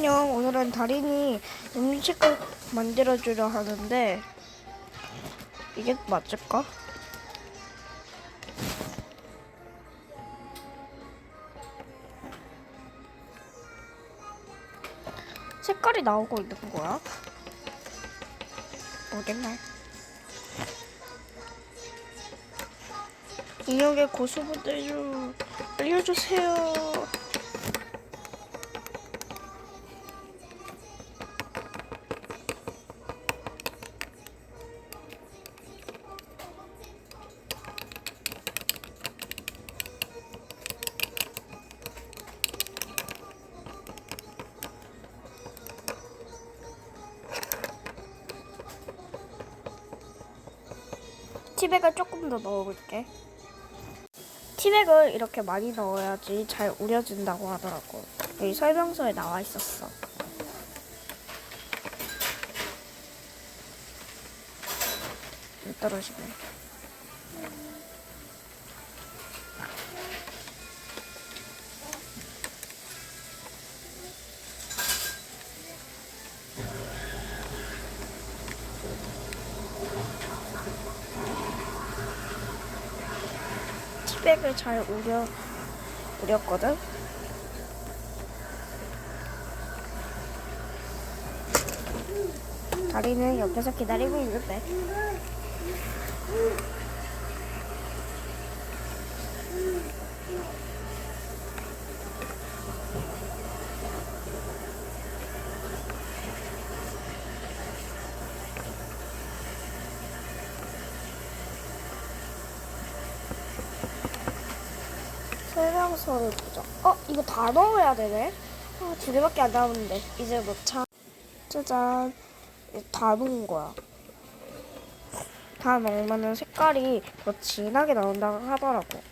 안녕. 오늘은 다린이 음식을 만들어주려 하는데 이게 맞을까? 색깔이 나오고 있는 거야? 모르겠네. 인형의 고수분들 좀 알려주세요. 티백을 조금 더 넣어볼게. 티백을 이렇게 많이 넣어야지 잘 우려진다고 하더라고. 여기 설명서에 나와 있었어. 안 떨어지네. 티백을 잘 우려 우렸거든. 다리는 옆에서 기다리고 있는데. 설명서를 보자. 어, 이거 다 넣어야 되네. 아, 두 개밖에 안 남았는데 이제 넣자. 짜잔, 이제 다 넣은 거야. 다 넣으면 색깔이 더 진하게 나온다고 하더라고.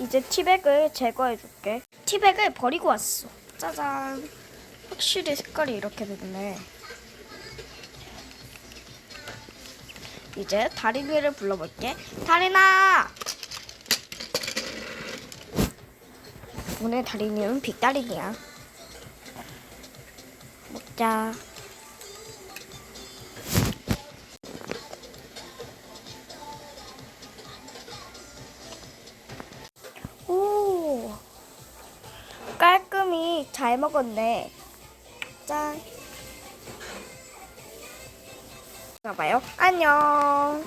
이제 티백을 제거해 줄게. 티백을 버리고 왔어. 짜잔. 확실히 색깔이 이렇게 됐네. 이제 다린이를 불러볼게. 다린아! 오늘 다린이는 빅다린이야. 먹자. 잘 먹었네. 짠. 봐봐요. 안녕.